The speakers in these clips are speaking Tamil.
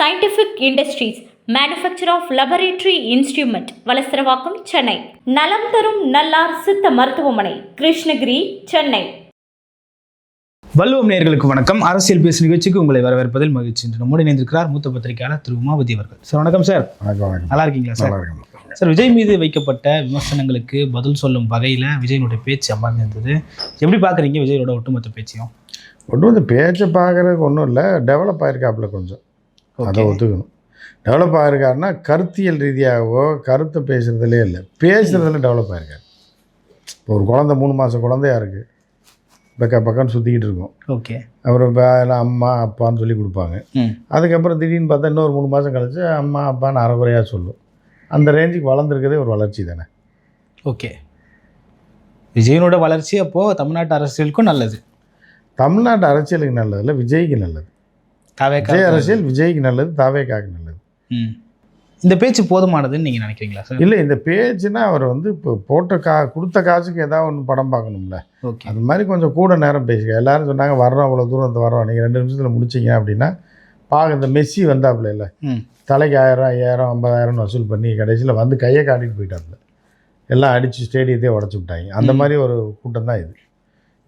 Scientific industries manufacture of laboratory instrument Valasaravakkam Chennai. நலம் தரும் நல்லார் சித்த மருத்துவமனை கிருஷ்ணகிரி சென்னை. வல்லுவம் நேயர்களுக்கு வணக்கம். அரசியல் பேசும் நிகழ்ச்சிக்கு உங்களை வரவேற்பதில் மகிழ்ச்சி இன்று நம்முடன் இணைந்திருக்கிறார் மூத்த பத்திரிகையாளர் திரு உமாபதி அவர்கள். சார் வணக்கம் சார். வணக்கம் வணக்கம். நல்லா இருக்கீங்களா சார்? சார் விஜய் மீது வைக்கப்பட்ட விமர்சனங்களுக்கு பதில் சொல்லும் வகையில் விஜயனுடைய பேச்சு அமர்ந்திருந்தது எப்படி பார்க்குறீங்க விஜயோட ஒட்டுமொத்த பேச்சையும்? வந்து பேச்சை பார்க்குறதுக்கு ஒன்றும் இல்லை. டெவலப் ஆயிருக்காப்புல கொஞ்சம். அதை ஒத்துக்கணும். டெவலப் ஆயிருக்காருன்னா கருத்தியல் ரீதியாகவோ கருத்தை பேசுறதுலே இல்லை. பேசுறதுல டெவலப் ஆயிருக்காரு. இப்போ ஒரு குழந்தை மூணு மாதம் குழந்தையா இருக்குது பக்க பக்கம்னு சுற்றிக்கிட்டு இருக்கும். ஓகே. அப்புறம் அம்மா அப்பான்னு சொல்லி கொடுப்பாங்க. அதுக்கப்புறம் திடீர்னு பார்த்தா இன்னொரு மூணு மாதம் கழிச்சு அம்மா அப்பான்னு அறகுறையாக சொல்லும். அந்த ரேஞ்சுக்கு வளர்ந்துருக்கதே ஒரு வளர்ச்சி தானே. ஓகே. விஜயனோட வளர்ச்சி அப்போது தமிழ்நாட்டு அரசியலுக்கும் நல்லது. தமிழ்நாட்டு அரசியலுக்கு நல்லது இல்லை விஜய்க்கு நல்லது. விஜய் அரசியல் விஜய்க்கு நல்லது தாவேக்காக்கு நல்லது. இந்த பேச்சு போதுமானதுன்னு நீங்கள் நினைக்கிறீங்களா சார்? இல்லை இந்த பேச்சுனா அவர் வந்து இப்போ போட்ட கா கொடுத்த காசுக்கு ஏதாவது ஒன்று படம் பார்க்கணும்ல. ஓகே. அது மாதிரி கொஞ்சம் கூட நேரம் பேசுங்க எல்லாரும் சொன்னாங்க வர்றோம் அவ்வளோ தூரம் இந்த வர்றோம். நீங்கள் ரெண்டு நிமிஷத்தில் முடிச்சிங்க அப்படின்னா பார்க்க இந்த மெஸ்ஸி வந்தாப்புல இல்லை. தலைக்கு ஆயிரம் ஐயாயிரம் ஐம்பதாயிரம் வசூல் பண்ணி கடைசியில் வந்து கையை காட்டிட்டு போயிட்டாப்புல. எல்லாம் அடித்து ஸ்டேடியத்தையே உடச்சி விட்டாங்க. அந்த மாதிரி ஒரு கூட்டம் தான் இது.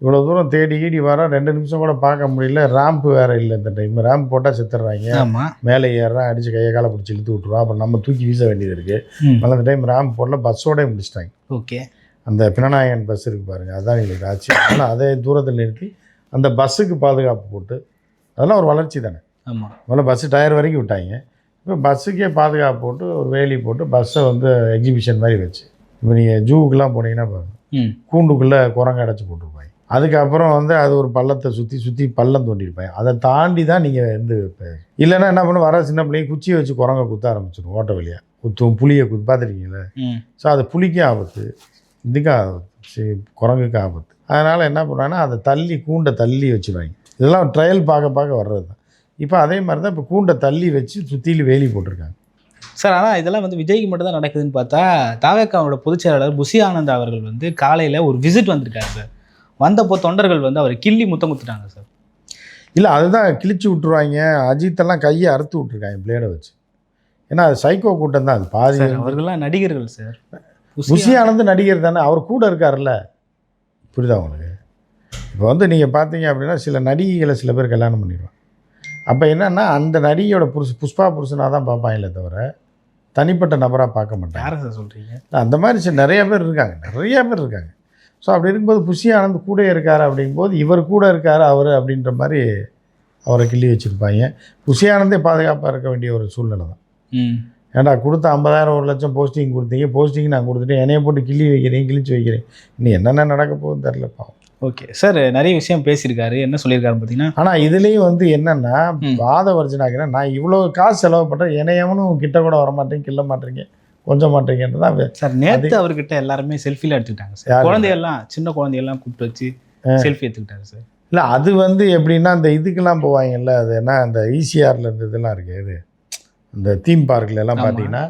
இவ்வளோ தூரம் தேடி கீடி வரோம் ரெண்டு நிமிஷம் கூட பார்க்க முடியல. ரேம்ப் வேறு இல்லை இந்த டைம் ரேம்ப் போட்டால் செத்துடுறாங்க ஆமாம் மேலே ஏறுறான் அடித்து கையை காலை பிடிச்சி இழுத்து விட்ருவோம் அப்புறம் நம்ம தூக்கி வீச வேண்டியது இருக்குது அதனால் அந்த டைம் ரேம்ப் போடல பஸ்ஸோடய முடிச்சிட்டாங்க. ஓகே. அந்த பினநாயகன் பஸ் இருக்கு பாருங்கள் அதுதான் எங்களுக்கு ஆச்சு. அதனால் அதே தூரத்தில் நிறுத்தி அந்த பஸ்ஸுக்கு பாதுகாப்பு போட்டு அதெல்லாம் ஒரு வளர்ச்சி தானே. ஆமாம் முதல்ல பஸ்ஸு டயர் வரைக்கும் விட்டாங்க. இப்போ பஸ்ஸுக்கே பாதுகாப்பு போட்டு ஒரு வேலி போட்டு பஸ்ஸை வந்து எக்ஸிபிஷன் மாதிரி வச்சு. இப்போ நீங்கள் ஜூவுக்கெலாம் போனீங்கன்னா பாருங்க. ம். கூண்டுக்குள்ளே குரங்கு அடைச்சி போட்டிருப்பாங்க அதுக்கப்புறம் வந்து அது ஒரு பள்ளத்தை சுற்றி சுற்றி பள்ளம் தோண்டியிருப்பாங்க அதை தாண்டி தான் நீங்கள் வந்து இப்போ இல்லைன்னா என்ன பண்ண வர சின்ன பிள்ளைங்க குச்சியை வச்சு குரங்க குத்த ஆரம்பிச்சிடும் ஓட்ட வழியாக குத்தும் புளியை குத்து பார்த்துருக்கீங்களா? ஸோ அது புளிக்கும் ஆபத்து இதுக்கும் ஆபத்து சரி குரங்குக்கு ஆபத்து. அதனால் என்ன பண்ணுவாங்கன்னா அதை தள்ளி கூண்டை தள்ளி வச்சுருவாங்க. இதெல்லாம் ட்ரையல் பார்க்க பார்க்க வர்றது தான். இப்போ அதே மாதிரி தான் இப்போ கூண்டை தள்ளி வச்சு சுற்றிலும் வேலி போட்டிருக்காங்க. சார் ஆனால் இதெல்லாம் வந்து விஜய்க்கு மட்டும் தான் நடக்குதுன்னு பார்த்தா தாவேக்காவோட பொதுச் செயலாளர் புசி ஆனந்த் அவர்கள் வந்து காலையில் ஒரு விசிட் வந்திருக்காரு சார். வந்தப்போ தொண்டர்கள் வந்து அவரை கிள்ளி முத்தம் குத்துட்டாங்க சார். இல்லை அதுதான் கிழிச்சு விட்ருவாங்க அஜித்தெல்லாம் கையை அறுத்து விட்ருக்காங்க பிளேடை வச்சு. ஏன்னா அது சைக்கோ கூட்டம் தான் அது பாதி அவர்கள்லாம் நடிகர்கள் சார். புஷி ஆனந்த் நடிகர் தானே அவர் கூட இருக்கார்ல புரியுதா உங்களுக்கு? இப்போ வந்து நீங்கள் பார்த்தீங்க அப்படின்னா சில நடிகைகளை சில பேர் கல்யாணம் பண்ணிடுவாங்க. அப்போ என்னன்னா அந்த நடிகையோட புருஷ புஷ்பா புருஷனாக தான் பார்ப்பாங்களே தவிர தனிப்பட்ட நபராக பார்க்க மாட்டாங்க. யாரை சார் சொல்கிறீங்க அந்த மாதிரி நிறைய பேர் இருக்காங்க நிறைய பேர் இருக்காங்க. ஸோ அப்படி இருக்கும்போது புஷி ஆனந்த் கூட இருக்கார் அப்படிங்கும்போது இவர் கூட இருக்கார் அவர் அப்படின்ற மாதிரி அவரை கிள்ளி வச்சுருப்பாங்க. புஷி ஆனந்தே பாதுகாப்பாக இருக்க வேண்டிய ஒரு சூழ்நிலை தான். ஏன்டா கொடுத்த ஐம்பதாயிரம் ஒரு லட்சம் போஸ்டிங் கொடுத்தீங்க. போஸ்டிங் நான் கொடுத்துட்டேன். என்னைய போட்டு கிள்ளி வைக்கிறேன் கிழிச்சு வைக்கிறேன் இன்னும் என்னென்ன நடக்க போகுதுன்னு தெரில பாவம். ஓகே சார் நிறைய விஷயம் பேசியிருக்காரு. என்ன சொல்லியிருக்காரு பார்த்தீங்கன்னா? ஆனால் இதுலேயும் வந்து என்னென்னா. வாத வர்ஜனாக்கிறேன் நான் இவ்வளோ காசு செலவு பண்ணுறேன் என்னையவனும் கிட்ட கூட வர மாட்டேங்க கிள்ள மாட்டேங்க கொஞ்சம் மாட்டேங்கன்னு தான் சார் நேற்று அவர்கிட்ட எல்லாருமே செல்ஃபியில் எடுத்துக்கிட்டாங்க சார்? குழந்தையெல்லாம் சின்ன குழந்தையெல்லாம் கூப்பிட்டு வச்சு செல்ஃபி எடுத்துக்கிட்டாரு சார் இல்லை அது வந்து எப்படின்னா இந்த இதுக்கெல்லாம் போவாங்கல்ல அது என்ன அந்த ஈசிஆரில் இந்த இதெல்லாம் இருக்குது இது இந்த தீம் பார்க்கில் எல்லாம். பார்த்தீங்கன்னா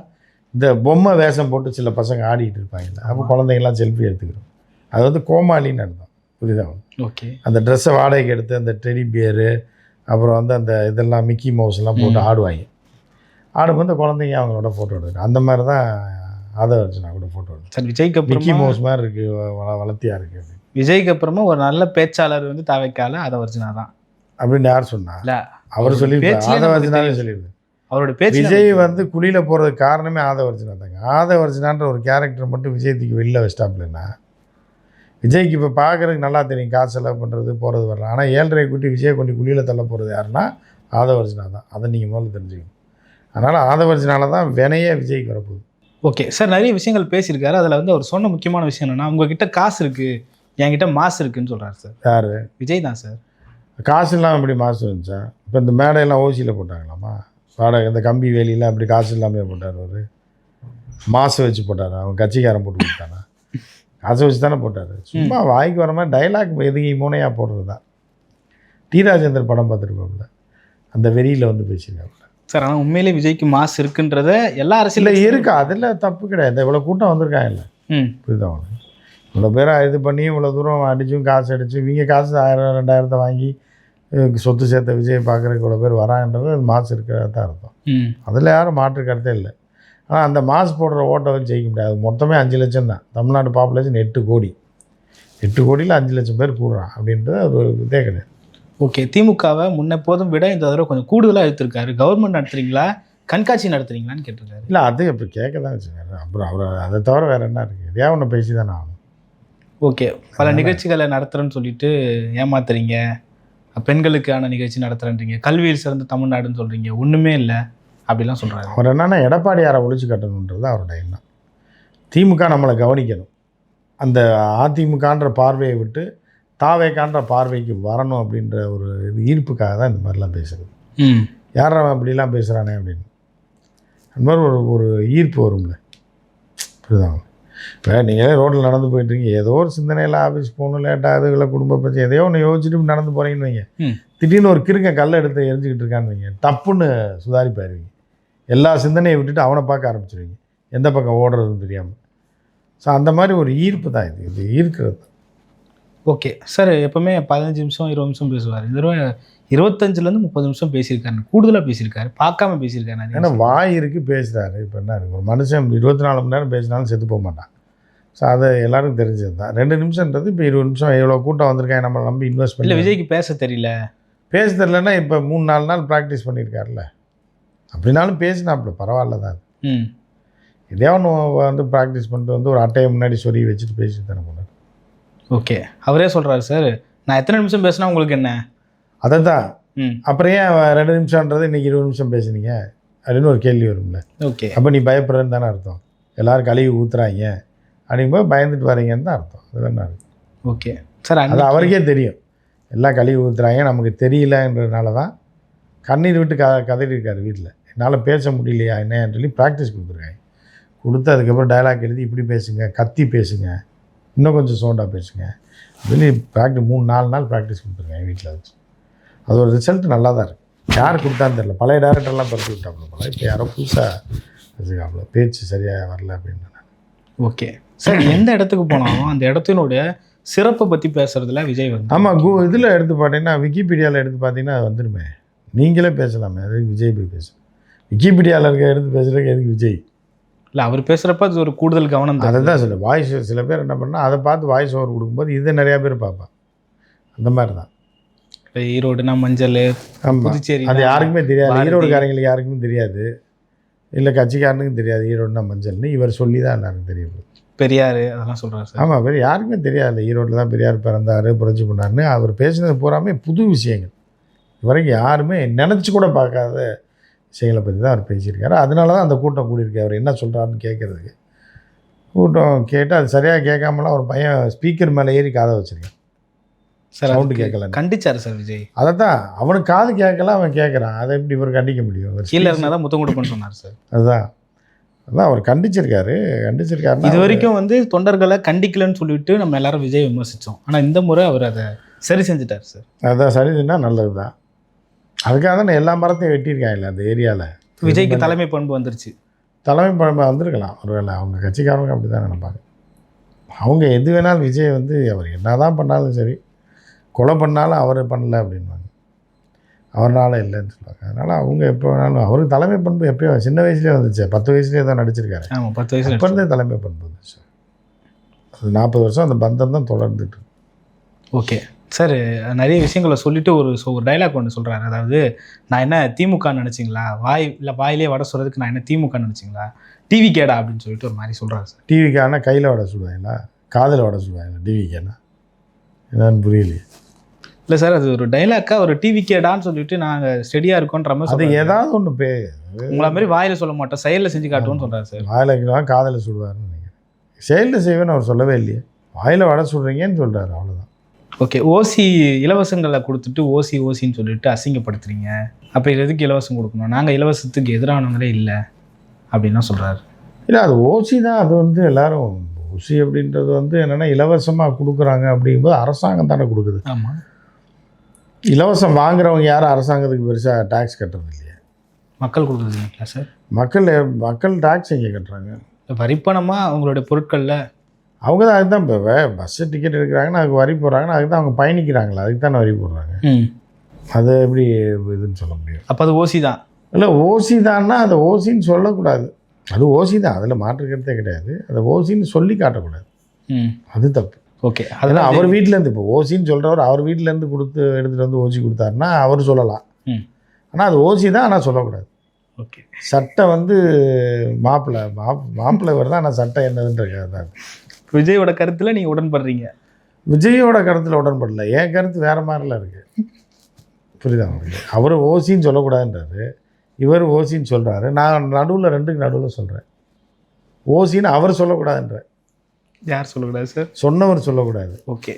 இந்த பொம்மை வேஷம் போட்டு சில பசங்க ஆடிட்டு இருப்பாங்கல்ல அப்போ குழந்தைங்கலாம் செல்ஃபி எடுத்துக்கிறோம் அது வந்து கோமாளின்னு அர்த்தம் புரியுதா? ஓகே அந்த ட்ரெஸ்ஸை வாடகைக்கு எடுத்து அந்த டெடி பியரு அப்புறம் வந்து அந்த இதெல்லாம் மிக்கி மவுஸ் எல்லாம் போட்டு. ஆடுவாங்க ஆடும்போது இந்த குழந்தைங்க அவங்களோட ஃபோட்டோ எடுக்கிறேன் அந்த மாதிரி தான் அதை வச்சு நான் கூட ஃபோட்டோ எடுத்தேன் சார் விஜய்க்கு மிக்கி அப்புறமா மவுஸ் மாதிரி இருக்குது வள வளர்த்தியாக இருக்குது. விஜய்க்கு அப்புறமா ஒரு நல்ல பேச்சாளர் வந்து தாவைக்கால அதை வர்ஜனா தான். அப்படின்னு யார் சொன்னா? இல்ல அவர் ஆதவ நமக்கு அர்ஜுனாவே தெரியும். சொல்லியிருப்பார். அவரோட பேச்சு விஜய் வந்து குழியில போறதுக்கு காரணமே ஆதவர்ஜனா தாங்க. ஆதவர்ஜனான்ற ஒரு கேரக்டர் மட்டும் விஜய் தூக்கி வெளில வச்சிட்டாப்லன்னா விஜய்க்கு இப்போ பார்க்கறதுக்கு நல்லா தெரியும். காசு செலவு பண்ணுறது போகிறது வரலாம். ஆனால் ஏழரை குட்டி விஜய் கொண்டு குழியில் தள்ள போகிறது யாருன்னா ஆதவர்ஜனா தான். அதை நீங்கள் முதல்ல தெரிஞ்சுக்கணும். அதனால் ஆதவர்ஜனால தான் வினையே விஜய்க்கு வரப்போகுது. ஓகே சார் நிறைய விஷயங்கள் பேசியிருக்காரு. அதில் வந்து அவர் சொன்ன முக்கியமான விஷயம் என்னன்னா உங்ககிட்ட காசு இருக்கு என்கிட்ட மாசு இருக்குன்னு சொல்றாரு சார். யார்? விஜய் தான் சார். காசு இல்லாமல் எப்படி மாசு இருந்துச்சா? இப்போ இந்த மேடையெல்லாம் ஓசியில் போட்டாங்களாமா? வாடகை இந்த கம்பி வேலியெல்லாம் அப்படி காசு இல்லாமல் போட்டார் அவர்? மாசு வச்சு போட்டார்? அவன் கட்சிக்காரன் போட்டு கொடுத்தானா? காசை வச்சு தானே போட்டார். சும்மா வாய்க்கு வர மாதிரி டைலாக் எதுக்கு மூனையாக போடுறது? தான் டி. ராஜேந்தர் படம் பார்த்துருப்பாப்புல. அந்த வெறியில் வந்து பேசியிருக்காப்புல. சார் ஆனால் உண்மையிலே விஜய்க்கு மாசு இருக்குன்றத எல்லா இல்லை அரசியல் இருக்கா. அதில் தப்பு கிடையாது. இவ்வளோ கூட்டம் வந்திருக்காங்கல்ல ம். புரியுதா உனக்கு இவ்வளோ பேரை இது பண்ணி இவ்வளோ தூரம் அடிச்சும் காசு அடிச்சு இவங்க காசு ஆயிரம் ரெண்டாயிரத்தை வாங்கி சொத்து சேர்த்த விஜய் பார்க்குறதுக்கு இவ்வளோ பேர் வராங்கன்றது அது மாசு இருக்கிறதா தான் அர்த்தம். ம். அதில் யாரும் மாற்று கருத்தே இல்லை. ஆனால் அந்த மாஸ் போடுற ஓட்டை வச்சு ஜெயிக்க முடியாது. மொத்தமே அஞ்சு லட்சம் தான். தமிழ்நாடு பாப்புலேஷன் எட்டு கோடி. எட்டு கோடியில் அஞ்சு லட்சம் பேர் கூடுறான் அப்படின்றது ஒரு இதே கிடையாது. ஓகே திமுகவை முன்னெப்போதும் விட இந்த தடவை கொஞ்சம் கூடுதலாக எடுத்திருக்காரு. கவர்மெண்ட் நடத்துறீங்களா? கண்காட்சி நடத்துறீங்களான்னு கேட்டிருக்காரு. இல்லை அது இப்போ கேட்க தான் வச்சுக்காரு அப்புறம் அவர் அதை தவிர வேறு என்ன இருக்குது எதையா ஒன்று பேசி தானே ஆகணும். ஓகே பல நிகழ்ச்சிகளை நடத்துகிறேன்னு சொல்லிட்டு ஏமாத்துறீங்க. பெண்களுக்கான நிகழ்ச்சி நடத்துகிறேன்றீங்க கல்வியில் சிறந்த தமிழ்நாடுன்னு சொல்கிறீங்க ஒன்றுமே இல்லை. அப்படிலாம் சொல்கிறாரு அவர் என்னன்னா எடப்பாடியாரை ஒழிச்சு கட்டணுன்றது அவரோட எண்ணம். திமுக நம்மளை கவனிக்கணும். அந்த அதிமுகன்ற பார்வையை விட்டு தாவேக்கான்ற பார்வைக்கு வரணும் அப்படின்ற ஒரு இது ஈர்ப்புக்காக தான் இந்த மாதிரிலாம் பேசுறது. ம். யார் அவன் இப்படிலாம் பேசுகிறானே அப்படின்னு. அந்த மாதிரி ஒரு ஒரு ஈர்ப்பு வரும்ல. புரியுதாங்க இப்போ நீங்கள் ரோட்டில் நடந்து போயிட்டுருக்கீங்க. ஏதோ ஒரு சிந்தனையில் ஆஃபீஸ் போகணும் லேட்டாக இல்லை குடும்ப பிரச்சனை எதையோ ஒன்று யோசிச்சுட்டு நடந்து போகிறீங்கன்னு வைங்க. திடீர்னு ஒரு கிறுங்க கல்லை எடுத்து எரிஞ்சுக்கிட்டு இருக்கான்னு வைங்க. டப்புன்னு சுதாரிப்பாருவீங்க எல்லா சிந்தனையை விட்டுட்டு அவனை பார்க்க ஆரம்பிச்சிருவீங்க. எந்த பக்கம் ஓடுறதுன்னு தெரியாமல் ஸோ அந்த மாதிரி ஒரு ஈர்ப்பு தான் இது. இது ஈர்க்கிறது. ஓகே. சார் எப்பவுமே பதினஞ்சு நிமிஷம் இருபது நிமிஷம் பேசுவார். இந்த தடவை இருபத்தஞ்சுலேருந்து முப்பது நிமிஷம் பேசியிருக்காரு. கூடுதலாக பேசியிருக்காரு. பார்க்காம பேசியிருக்காரு ஏன்னா. வாய் இருக்கு பேசுகிறாரு இப்போ என்ன இருக்கு? ஒரு மனுஷன் இருபத்தி நாலு மணி நேரம் பேசினாலும் செத்து போக மாட்டான். ஸோ அது எல்லாருக்கும் தெரிஞ்சது தான். ரெண்டு நிமிஷம்ன்றது இப்போ இருபது நிமிஷம் எவ்வளோ கூட்டம் வந்திருக்காங்க நம்ம நம்பி இன்வெஸ்ட் இல்லை பண்ணி விஜய்க்கு பேச தெரியல. பேச தெரிலன்னா இப்போ மூணு நாலு நாள் ப்ராக்டிஸ் பண்ணியிருக்காருல்ல. அப்படின்னாலும் பேசினாப்புல பரவாயில்ல தான் ம். இதே ஒன்று வந்து ப்ராக்டிஸ் பண்ணிட்டு வந்து ஒரு அட்டையை முன்னாடி சொறி வச்சுட்டு பேசிட்டு தானே போனார் ஓகே. அவரே சொல்கிறாரு சார். நான் எத்தனை நிமிஷம் பேசினா உங்களுக்கு என்ன? அதை தான் அப்புறம் ஏன் ரெண்டு நிமிஷம்ன்றது இன்றைக்கி இருபது நிமிஷம் பேசுனீங்க? அப்படின்னு ஒரு கேள்வி வரும்ல. ஓகே. அப்போ நீ பயப்படுறேன்னு தானே அர்த்தம். எல்லாரும் கழுவி ஊற்றுறாங்க அப்படிங்கும்போது பயந்துட்டு வரீங்கன்னு தான் அர்த்தம். அது என்ன அர்த்தம் ஓகே. சார் அது அவருக்கே தெரியும். எல்லாம் கழுவி ஊற்றுறாங்க நமக்கு தெரியலன்றதுனால தான் கண்ணீர் விட்டு க கதறி இருக்காரு வீட்டில் என்னால் பேச முடியலையா என்னன்னு சொல்லி ப்ராக்டிஸ் கொடுத்துருக்காங்க. கொடுத்து அதுக்கப்புறம் டயலாக் எழுதி இப்படி பேசுங்க கத்தி பேசுங்க. இன்னும் கொஞ்சம் சவுண்டாக பேசுங்க. சொல்லி ப்ராக்டிஸ் மூணு நாலு நாள் ப்ராக்டிஸ் கொடுத்துருக்காங்க வீட்டில் வச்சு. அதோட ரிசல்ட் நல்லா தான் இருக்குது யார் கொடுத்தான்னு தெரியல. பழைய டேரக்டர்லாம் பறித்து விட்டாப்புல போல. இப்போ யாரோ புதுசாக வச்சுக்காப்புல பேச்சு சரியாக வரல அப்படின்னு ஓகே. சார் எந்த இடத்துக்கு போனாலும் அந்த இடத்தினுடைய சிறப்பை பற்றி பேசுறதுல விஜய் வந்து ஆமாம் கூ இதில் எடுத்து பார்த்தீங்கன்னா விக்கிபீடியாவில் எடுத்து பார்த்தீங்கன்னா அது வந்துடுமே நீங்களே பேசலாமே. அதுக்கு விஜய் போய் பேசு. விக்கிபீடியாவில் இருக்க எடுத்து பேசுகிறதுக்கு எதுக்கு விஜய்? இல்லை அவர் பேசுகிறப்ப அது ஒரு கூடுதல் கவனம் அதை தான் சொல்ல வாய்ஸ் சில பேர் என்ன பண்ணால் அதை பார்த்து வாய்ஸ் ஓவர் கொடுக்கும்போது இதை நிறையா பேர் பார்ப்பான் அந்த மாதிரி தான் இப்போ ஈரோடுனா மஞ்சள் புதுச்சேரி அது யாருக்குமே தெரியாது. ஈரோடுக்காரங்களுக்கு யாருக்குமே தெரியாது. இல்லை கட்சிக்காரனுக்கும் தெரியாது. ஈரோடுனா மஞ்சள்னு இவர் சொல்லி தான் எல்லாருக்கும் தெரியும். பெரியார் அதெல்லாம் சொல்கிறார் சார். ஆமாம் பெரிய யாருக்குமே தெரியாது ஈரோட்டில் தான் பெரியார் பிறந்தார் புரட்சி பண்ணாருன்னு. அவர் பேசினது பூராமே புது விஷயங்கள். இது வரைக்கும் யாருமே நினச்சி கூட பார்க்காத விஷயங்களை பற்றி தான் அவர் பேசியிருக்காரு. அதனால தான் அந்த கூட்டம் கூடியிருக்கு. அவர் என்ன சொல்கிறாருன்னு கேட்குறதுக்கு. கூட்டம் கேட்டு அது சரியாக கேட்காமலாம் ஒரு பையன் ஸ்பீக்கர் மேலே ஏறி காதை வச்சிருக்கான். சார் அதுக்கு கேட்கல. கண்டிச்சார் சார் விஜய். அதை தான் அவனுக்கு காது கேட்கல அவன் கேட்குறான். அதை எப்படி இவர் கண்டிக்க முடியும்? அவர் கீழே இருந்தால் தான் முத்தம் கொடுப்பேன்னு சொன்னார் சார். அதுதான். அதான் அவர் கண்டிச்சிருக்காரு கண்டிச்சிருக்காருன்னா இது வரைக்கும் வந்து தொண்டர்களை கண்டிக்கலன்னு சொல்லிட்டு நம்ம எல்லாரும் விஜய் விமர்சித்தோம் ஆனால் இந்த முறை அவர் அதை சரி செஞ்சுட்டார் சார். அதான் சரிதுன்னா நல்லது தான் அதுக்காக தான் எல்லா மரத்தையும் வெட்டியிருக்காங்கல்ல அந்த ஏரியாவில் விஜய்க்கு தலைமை பண்பு வந்துருச்சு. தலைமை பழமை வந்திருக்கலாம். ஒருவேளை அவங்க கட்சிக்காரங்க அப்படி தான் நினைப்பாங்க. அவங்க எது வேணாலும் விஜய் வந்து அவர் என்ன தான் பண்ணாலும் சரி கொலை பண்ணாலும் அவர் பண்ணல அப்படின்வாங்க அவர்னால இல்லைன்னு சொல்லுவாங்க. அதனால் அவங்க எப்போ வேணாலும் அவருக்கு தலைமை பண்பு எப்பயோ சின்ன வயசுலேயே வந்துச்சு. பத்து வயசுலேயே தான் நடிச்சிருக்காரு. ஆமாம் பத்து வயசுல அப்போ இருந்தே தலைமை பண்பு வந்துச்சு. அது நாற்பது வருஷம் அந்த பந்தம் தான் தொடர்ந்துட்டு. ஓகே. சார் நிறைய விஷயங்களை சொல்லிட்டு ஒரு ஒரு டைலாக் ஒன்று சொல்கிறாரு அதாவது நான் என்ன திமுக நினச்சிங்களா? வாய் இல்லை வாயிலே வட சொல்கிறதுக்கு நான் என்ன திமுக நினச்சிங்களா? டிவி கேடா அப்படின்னு சொல்லிட்டு ஒரு மாதிரி சொல்கிறாரு சார் டிவிக்கான கையில் வடை சுடுவாங்களா? காதில் வடை சுடுவாங்களா டிவிக்கான என்னன்னு புரியலையே. இல்லை சார் அது ஒரு டைலாக்கா ஒரு டிவி கேடான்னு சொல்லிட்டு நாங்கள் ஸ்டெடியாக இருக்கோன்ற மாதிரி அது. ஏதாவது ஒன்று பே உங்களை மாதிரி வாயில சொல்ல மாட்டோம். செயலில் செஞ்சு காட்டுவோம்னு சொல்கிறாரு சார் வாயில் வைக்கலாம் காதில் சுடுவார்னு நினைக்கிறேன் செயலில் செய்வேன்னு அவர் சொல்லவே இல்லையே. வாயில் வடை சுடுறீங்கன்னு சொல்கிறாரு அவ்வளோதான் ஓகே ஓசி இலவசங்களை கொடுத்துட்டு ஓசி ஓசின்னு சொல்லிட்டு அசிங்கப்படுத்துறீங்க. அப்போ எதுக்கு இலவசம் கொடுக்கணும்? நாங்கள் இலவசத்துக்கு எதிரானவங்களே இல்லை அப்படின்னு சொல்கிறாரு இல்லை அது ஓசி தான். அது வந்து எல்லாரும் ஓசி அப்படின்றது வந்து என்னென்னா இலவசமாக கொடுக்குறாங்க அப்படிங்கும்போது அரசாங்கம் தானே கொடுக்குது. ஆமாம் இலவசம் வாங்குறவங்க யாரும் அரசாங்கத்துக்கு பெருசாக டேக்ஸ் கட்டுறது இல்லையே. மக்கள் கொடுக்குறதுங்களா சார் மக்கள் மக்கள் டேக்ஸ் எங்கே கட்டுறாங்க. வரிப்பணமாக அவங்களுடைய பொருட்களில் அவங்க தான் அதுதான் இப்போ பஸ்ஸு டிக்கெட் எடுக்கிறாங்கன்னா அதுக்கு வரி போடுறாங்கன்னா அதுக்கு தான் அவங்க பயணிக்கிறாங்களா. அதுக்கு தானே வரி போடுறாங்க. அது எப்படி இதுன்னு சொல்ல முடியும் அப்போ அது ஓசி தான். இல்லை ஓசி தான்னா அதை ஓசின்னு சொல்லக்கூடாது. அது ஓசி தான். அதில் மாற்றுக்கிறதே கிடையாது. அதை ஓசின்னு சொல்லி காட்டக்கூடாது. அது தப்பு. ஓகே. அதெல்லாம் அவர் வீட்டிலேருந்து இப்போ ஓசின்னு சொல்கிறவர் அவர் வீட்டிலேருந்து கொடுத்து எடுத்துகிட்டு வந்து ஓசி கொடுத்தாருன்னா அவர் சொல்லலாம். ஆனால் அது ஓசி தான் ஆனால் சொல்லக்கூடாது. ஓகே. சட்டை வந்து மாப்பிள்ளை மாப் மாப்பிள்ளை தான் ஆனால் சட்டை என்னதுன்ற தான் விஜயோட கருத்தில் நீங்கள் உடன்படுறீங்க. விஜயோட கருத்தில் உடன்படல. என் கருத்து வேறு மாதிரிலாம் இருக்குது புரியுதா உங்களுக்கு? அவர் ஓசின்னு சொல்லக்கூடாதுன்றாரு. இவர் ஓசின்னு சொல்கிறாரு நான் நடுவில் ரெண்டுக்கு நடுவில் சொல்கிறேன் ஓசின்னு அவர் சொல்லக்கூடாதுன்ற. யார் சொல்லக்கூடாது சார் சொன்னவர் சொல்லக்கூடாது. ஓகே.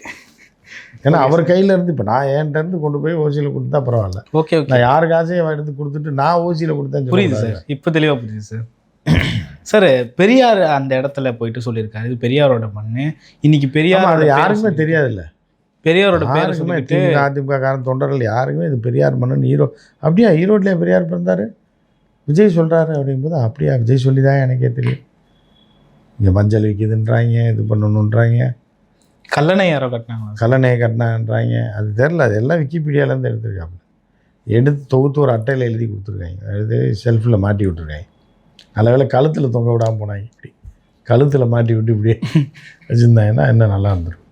ஏன்னா அவர் கையில இருந்து இப்போ நான் என்கிட்ட இருந்து கொண்டு போய் ஓசியில் கொடுத்தா பரவாயில்ல. ஓகே நான் யாருக்காச்சும் எடுத்து கொடுத்துட்டு நான் ஓசியில் கொடுத்தேன்னு புரியுது. சார் இப்போ தெளிவாக புரியுது சார் சார் பெரியார் அந்த இடத்துல போயிட்டு சொல்லியிருக்காரு. இது பெரியாரோட மண்ணு. இன்னைக்கு பெரியார் அது யாருக்குமே தெரியாதுல்ல. பெரியாரோட பேரை சொல்லிட்டு திமுக அதிமுக காரன் தொண்டர்கள் யாருக்குமே இது பெரியார் மன்னன் ஈரோ அப்படியா ஈரோட்லேயே பெரியார் பிறந்தாரு? விஜய் சொல்கிறாரு அப்படிங்கும்போது அப்படியா விஜய் சொல்லி தான் எனக்கே தெரியும். இங்கே மஞ்சள் விற்கிதுன்றாங்க இது பண்ணணுன்றாங்க. கல்லணை யாரோ கட்டினாங்க கல்லணையை கட்டினான்றாங்க அது தெரில அது எல்லாம் விக்கிபீடியாலேருந்து எடுத்திருக்காங்க எடுத்து தொகுத்து ஒரு அட்டையில் எழுதி கொடுத்துருக்காங்க. அது செல்ஃபில் மாட்டி விட்டுருக்காங்க. நல்ல வேளை கழுத்தில் தொங்க விடாமல் போனாங்க இப்படி கழுத்தில் மாட்டி விட்டு இப்படியே வச்சுருந்தாங்கன்னா இன்னும் நல்லா இருந்திருக்கும்.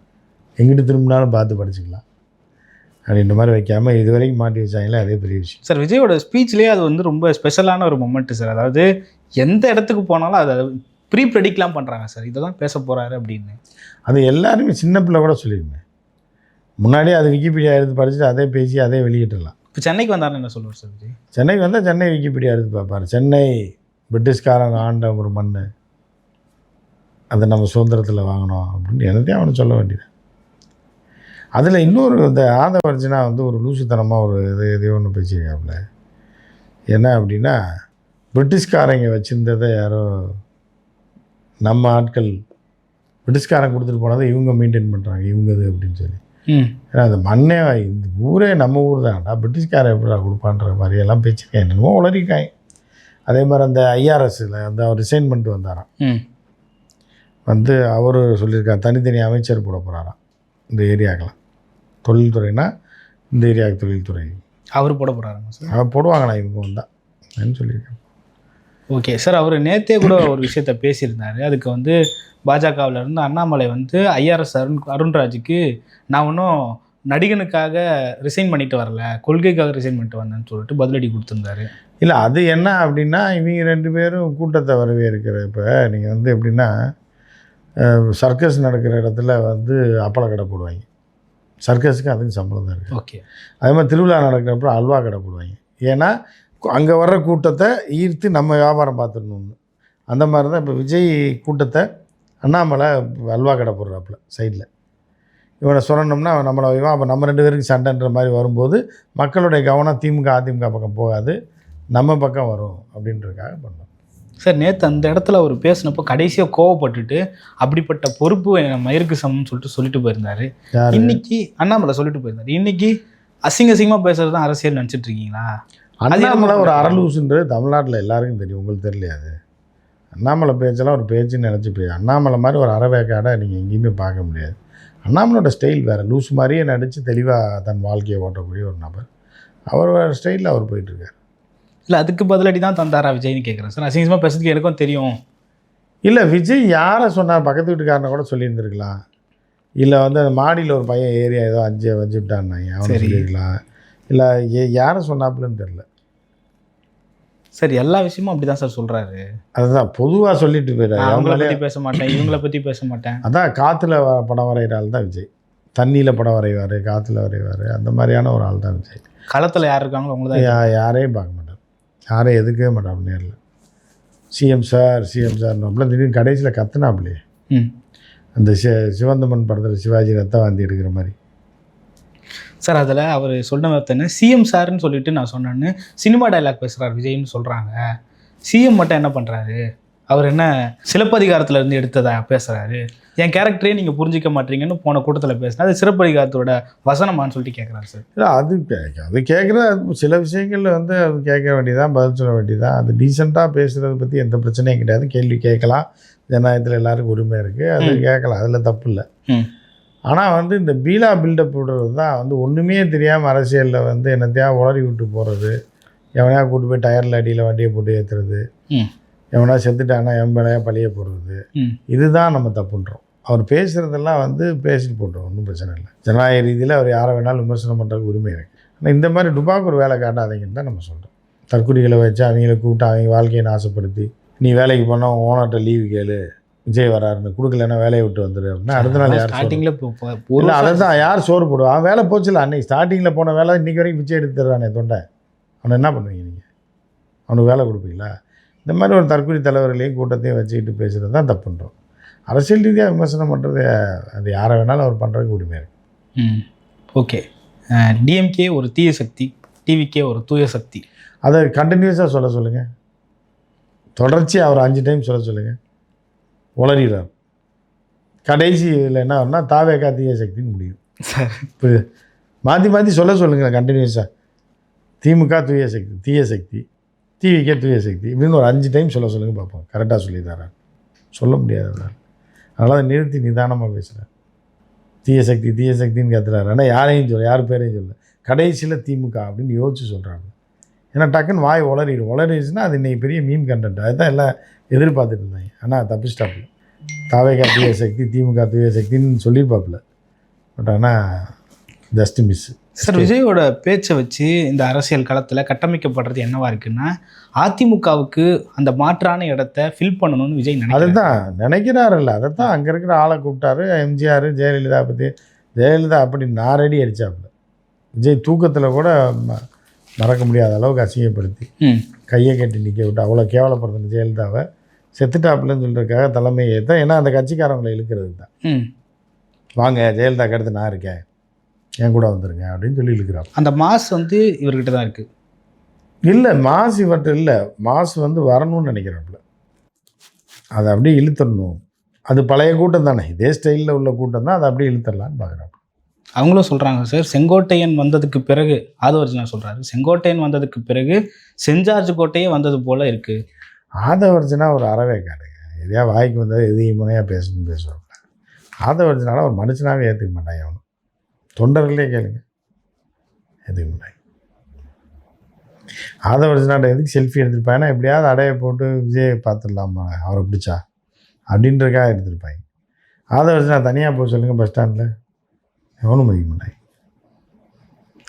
எங்கிட்டு திரும்பினாலும் பார்த்து படிச்சுக்கலாம். அப்படின்ற மாதிரி வைக்காமல் இது வரைக்கும் மாட்டி வச்சாங்களே அதே பெரிய விஷயம். சார் விஜயோட ஸ்பீச்லேயே அது வந்து ரொம்ப ஸ்பெஷலான ஒரு மொமெண்ட் சார். அதாவது எந்த இடத்துக்கு போனாலும் அதை ப்ரீ ப்ரெடிக்ட்லாம் பண்ணுறாங்க சார். இதை தான் பேச போகிறாரு அப்படின்னு. அது எல்லாருமே சின்ன பிள்ளை கூட சொல்லியிருந்தேன் முன்னாடியே அது விக்கிபீடியா எடுத்து படிச்சுட்டு அதே பேசி அதே வெளியிட்டுடலாம். இப்போ சென்னைக்கு வந்தாருன்னு என்ன சொல்லுவார் சார் விஜய்? சென்னைக்கு வந்தால் சென்னை விக்கிபீடியா எடுத்து பார்ப்பார். சென்னை பிரிட்டிஷ்காரங்க ஆண்ட ஒரு மண் அதை நம்ம சுதந்திரத்தில் வாங்கினோம் அப்படின்னு எனத்தையும் அவனை சொல்ல வேண்டியது. அதில் இன்னொரு இந்த ஆதவர்ஜனா வந்து ஒரு லூசுத்தனமாக ஒரு இது எதையோ ஒன்று பேசியிருக்காப்புல. என்ன அப்படின்னா பிரிட்டிஷ்காரங்க வச்சுருந்ததை யாரோ நம்ம ஆட்கள் பிரிட்டிஷ்காரன் கொடுத்துட்டு போனதை இவங்க மெயின்டைன் பண்ணுறாங்க இவங்கது அப்படின்னு சொல்லி. ஏன்னா அந்த மண்ணே இந்த ஊரே நம்ம ஊர் தான்டா பிரிட்டிஷ்காரன் எப்படிடா கொடுப்பான்ற மாதிரி எல்லாம் பேச்சிருக்கேன் என்னமோ உளறிக்காய் அதே மாதிரி அந்த ஐஆர்எஸ்ஸில் அந்த அவர் ரிசைன் பண்ணிட்டு வந்தாராம். வந்து அவர் சொல்லியிருக்கார் தனித்தனி அமைச்சர் போட போகிறாராம் இந்த ஏரியாக்கெல்லாம். தொழில்துறைனா இந்த ஏரியாவுக்கு தொழில்துறை. அவர் போட போகிறாருங்க சார்? அவன் போடுவாங்களா இவங்க வந்தா. அப்படின்னு சொல்லியிருக்கேன் ஓகே சார் அவர் நேத்தே கூட ஒரு விஷயத்த பேசியிருந்தாரு. அதுக்கு வந்து பாஜகவில் இருந்து அண்ணாமலை வந்து ஐஆர்எஸ் அருண் அருண்ராஜுக்கு நான் ஒன்றும் நடிகனுக்காக ரிசைன் பண்ணிட்டு வரல. கொள்கைக்காக ரிசைன் பண்ணிட்டு வந்தேன்னு சொல்லிட்டு பதிலடி கொடுத்துருந்தாரு. இல்லை அது என்ன அப்படின்னா இவங்க ரெண்டு பேரும் கூட்டத்தை வரவேற்கிற இப்போ நீங்கள் வந்து எப்படின்னா சர்க்கஸ் நடக்கிற இடத்துல வந்து அப்பள கடை போடுவாங்க. சர்க்கஸுக்கு அதுக்கு சம்பளம் தான் இருக்குது ஓகே அதே மாதிரி திருவிழா நடக்கிறப்ப அல்வா கடை போடுவாங்க. ஏன்னா அங்கே வர்ற கூட்டத்தை ஈர்த்து நம்ம வியாபாரம் பார்த்துடணும்னு. அந்த மாதிரி தான் இப்போ விஜய் கூட்டத்தை அண்ணாமலை அல்வா கடை போடுறாப்புல சைடில் இவனை சொல்லணும்னா அவன் நம்மளை வைவான் அப்போ நம்ம ரெண்டு பேருக்கு சண்டைன்ற மாதிரி வரும்போது மக்களுடைய கவனம் திமுக அதிமுக பக்கம் போகாது. நம்ம பக்கம் வரும் அப்படின்றதுக்காக பண்ணோம். சார் நேற்று அந்த இடத்துல அவர் பேசினப்போ கடைசியாக கோவப்பட்டுட்டு அப்படிப்பட்ட பொறுப்பு மயிருக்கு சமம்னு சொல்லிட்டு சொல்லிட்டு போயிருந்தாரு. யார்? இன்னைக்கு அண்ணாமலை சொல்லிட்டு போயிருந்தாரு. இன்னைக்கு அசிங்க அசிங்கமாக பேசுறது தான் அரசியல் நினச்சிட்டு இருக்கீங்களா? அண்ணாமலை ஒரு அரலூசுன்றது தமிழ்நாட்டில் எல்லாருக்கும் தெரியும். உங்களுக்கு தெரியலையா அது அண்ணாமலை பேச்செல்லாம் ஒரு பேச்சுன்னு நினச்சி போய் அண்ணாமலை மாதிரி ஒரு அறவேக்காடை நீங்கள் எங்கேயுமே பார்க்க முடியாது. அண்ணாமலையோட ஸ்டைல் வேறு. லூஸ் மாதிரியே நடித்து தெளிவாக தன் வாழ்க்கையை ஓட்டக்கூடிய ஒரு நபர். அவர் வேறு ஸ்டைலில் அவர் போயிட்டுருக்கார். இல்லை அதுக்கு பதிலடி தான் தந்தாரா விஜய்னு கேட்குறேன் சார் அசிங்கமாக பேசுறதுக்கு எனக்கும் தெரியும். இல்லை விஜய் யாரை சொன்னார் பக்கத்து வீட்டுக்காரனை கூட சொல்லியிருந்திருக்கலாம். இல்லை வந்து அந்த மாடியில் ஒரு பையன் ஏரியா ஏதோ அஞ்சு வச்சு விட்டான்னாங்க அவனை. சொல்லியிருக்கலாம். இல்லை யாரை சொன்னாப்புலன்னு தெரில சார் எல்லா விஷயமும் அப்படி தான் சார் சொல்கிறாரு அதுதான் பொதுவாக சொல்லிட்டு போயிடாரு அவங்கள அவங்களே பற்றி பேச மாட்டேன் இவங்கள பற்றி பேச மாட்டேன். அதான் காற்றுல வ- படம் வரைகிற ஆள் தான் விஜய். தண்ணியில் படம் வரைவார் காற்றுல வரைவார் அந்த மாதிரியான ஒரு ஆள் தான் விஜய். களத்தில் யார் இருக்காங்களோ அவங்க தான் யா யாரையும் பார்க்க மாட்டார். யாரையும் எதுக்கவே மாட்டார் நேரில் சிஎம் சார் சிஎம் சார் அப்படிலாம் திடீர்னு கடைசியில் கத்துனாப்லையே. ம். அந்த சி சிவந்தமன் படத்தில் சிவாஜி ரத்த வாந்தி எடுக்கிற மாதிரி. சார் அதில் அவர் சொன்ன வார்த்தை சிஎம் சார்னு சொல்லிட்டு நான் சொன்னேன்னு சினிமா டைலாக் பேசுகிறார் விஜய்னு சொல்கிறாங்க சிஎம் மட்டும் என்ன பண்ணுறாரு அவர் என்ன சிலப்பதிகாரத்துல இருந்து எடுத்ததா பேசுகிறாரு என் கேரக்டரே நீங்கள் புரிஞ்சிக்க மாட்டீங்கன்னு போன கூட்டத்தில் பேசினா அது சிலப்பதிகாரத்தோட வசனமான்னு சொல்லிட்டு கேட்குறாரு சார். இல்லை அது அது கேட்குற சில விஷயங்களில் வந்து அது கேட்க வேண்டியதான் பதில் சொல்ல வேண்டியதான் அது டீசெண்டாக பேசுகிறத பற்றி எந்த பிரச்சனையும் கிடையாது. கேள்வி கேட்கலாம். ஜனநாயகத்தில் எல்லாருக்கும் உரிமை இருக்குது அது. கேட்கலாம். அதில் தப்பு இல்லை. ஆனால் வந்து இந்த பீலா பில்டப் விடுறது தான் வந்து ஒன்றுமே தெரியாமல் அரசியலில் வந்து என்னத்தையா உளறி விட்டு போகிறது எவனையா கூட்டு போய் டயரில் அடியில் வண்டியை போட்டு ஏற்றுறது எவனா செத்துட்டானா மேலேயா பழிய போடுறது. இதுதான் நம்ம தப்புன்றோம் அவர் பேசுகிறதெல்லாம் வந்து பேசிட்டு போட்டோம் ஒன்றும் பிரச்சனை இல்லை. ஜனநாயக ரீதியில் அவர் யாரை வேணாலும் விமர்சனம் பண்ணுறதுக்கு உரிமை இருக்குது ஆனால் இந்த மாதிரி டுபாக்கு ஒரு வேலை காட்டாதீங்கன்னு தான் நம்ம சொல்கிறோம் தற்குறிகளை வச்சு அவங்கள கூப்பிட்டு அவங்க வாழ்க்கையை நாசப்படுத்தி நீ வேலைக்கு போனால் ஓனர்கிட்ட லீவு கேளு. விஜய் வராருன்னு கொடுக்கலன்னா வேலையை விட்டு வந்துடு அப்படின்னா அடுத்த நாள் யார் ஸ்டார்டிங்கில் அதை தான் யார் சோறு போடுவா? அவன் வேலை போச்சுல அன்னைக்கு ஸ்டார்டிங்கில் போன வேலை இன்றைக்கி வரைக்கும் பிச்சை எடுத்து தர்றானே தொண்டை. அவனை என்ன பண்ணுவீங்க நீங்கள் அவனுக்கு வேலை கொடுப்பீங்களா? இந்த மாதிரி ஒரு தற்கொலை தலைவர்களையும் கூட்டத்தையும் வச்சுக்கிட்டு பேசுகிறது தான் தப்புன்றோம் அரசியல் ரீதியாக விமர்சனம் பண்ணுறது அது யாரை வேணாலும் அவர் பண்ணுறதுக்கு உரிமை இருக்குது ம் ஓகே. டிஎம்கே ஒரு தீய சக்தி டிவிக்கே ஒரு தூய சக்தி. அதை கண்டினியூஸாக சொல்ல சொல்லுங்கள் தொடர்ச்சியாக அவர் அஞ்சு டைம் சொல்ல சொல்லுங்கள் உளறிடுறார். கடைசி இதில் என்ன ஆகும்னா தாவேகா தீய சக்தின்னு முடியும். சார் இப்போ மாற்றி மாற்றி சொல்ல சொல்லுங்கள் கண்டினியூஸாக திமுக தூய சக்தி தீய சக்தி டிவிக்கே தூய சக்தி இப்படின்னு ஒரு அஞ்சு டைம் சொல்ல சொல்லுங்கள் பார்ப்போம். கரெக்டாக சொல்லித்தரேன் சொல்ல முடியாது அதனால். அதனால் அதை நிறுத்தி நிதானமாக பேசுகிறேன் தீய சக்தி தீய சக்தின்னு கத்துறாரு. ஆனால் யாரையும் சொல்ல யார் பேரையும் சொல்ல கடைசியில் திமுக அப்படின்னு யோசிச்சு சொல்கிறாங்க ஏன்னா டக்குன்னு வாய் உளறிடு உளறிடுச்சுன்னா அது இன்றைக்கி பெரிய மீன் கண்டென்ட் அதுதான் எல்லாம் எதிர்பார்த்துட்டு இருந்தாங்க ஆனால் தப்பிச்சிட்டாப்புல. தாவேகா தூய சக்தி திமுக தூய சக்தின்னு சொல்லியிருப்பாப்புல. பட் ஆனால் ஜஸ்ட் மிஸ் சார் விஜயோட பேச்சை வச்சு இந்த அரசியல் களத்தில் கட்டமைக்கப்படுறது என்னவா இருக்குன்னா அதிமுகவுக்கு அந்த மாற்றான இடத்த ஃபில் பண்ணணும்னு விஜய் நினைக்கிறாரு. அதுதான் நினைக்கிறாருல்ல. அதை தான் அங்கே இருக்கிற ஆளை கூப்பிட்டாரு எம்ஜிஆர் ஜெயலலிதா பற்றி ஜெயலலிதா அப்படி நாரடி அடித்தாப்புல விஜய் தூக்கத்தில் கூட ம- மறக்க முடியாத அளவுக்கு அசிங்கப்படுத்தி கையை கட்டி நிற்க விட்டு அவ்வளோ கேவலப்படுத்தின ஜெயலலிதாவை. செத்துட்டாப்புலன்னு சொல்கிறதுக்காக தலைமையை ஏற்ற ஏன்னா அந்த கட்சிக்காரங்களை இழுக்கிறது தான். ம். வாங்க ஜெயலலிதாக்கு அடுத்து நான் இருக்கேன். என் கூட வந்துருங்க அப்படின்னு சொல்லி இழுக்கிறான். அந்த மாஸ் வந்து இவர்கிட்ட தான் இருக்குது இல்லை மாசு இவர்கிட்ட இல்லை. மாசு வந்து வரணும்னு நினைக்கிறாப்புல. அதை அப்படியே இழுத்துடணும். அது பழைய கூட்டம் தானே. இதே ஸ்டைலில் உள்ள கூட்டம் தான். அதை அப்படியே இழுத்துடலான்னு பார்க்குறாப்புல. அவங்களும் சொல்கிறாங்க சார் செங்கோட்டையன் வந்ததுக்கு பிறகு ஆதவர்ஜனா சொல்கிறாரு செங்கோட்டையன் வந்ததுக்கு பிறகு செஞ்சார்ஜ் கோட்டையே வந்தது போல இருக்குது ஆதவர்ஜனா ஒரு அறவேக்காடுங்க. எதையா வாய்க்கு வந்தால் எதையும் முனையாக பேசணும்னு பேசுவாப்புல ஆதவர்ஜனால ஒரு மனுஷனாவே ஏற்றுக்க மாட்டாங்க அவனு. தொண்டர்களே கேளுங்க. ஏற்றுக்க மாட்டாங்க. ஆதவர்ஜனாட்ட எதுக்கு செல்ஃபி எடுத்திருப்பாங்கன்னா எப்படியாவது அடைய போட்டு விஜய் பார்த்துடலாமா? அவரை பிடிச்சா. அப்படின்றதுக்காக எடுத்திருப்பாங்க. ஆதவர்ஜனா தனியாக போக சொல்லுங்கள் பஸ் ஸ்டாண்டில் எவனும் மதிக்க மாட்டாங்க.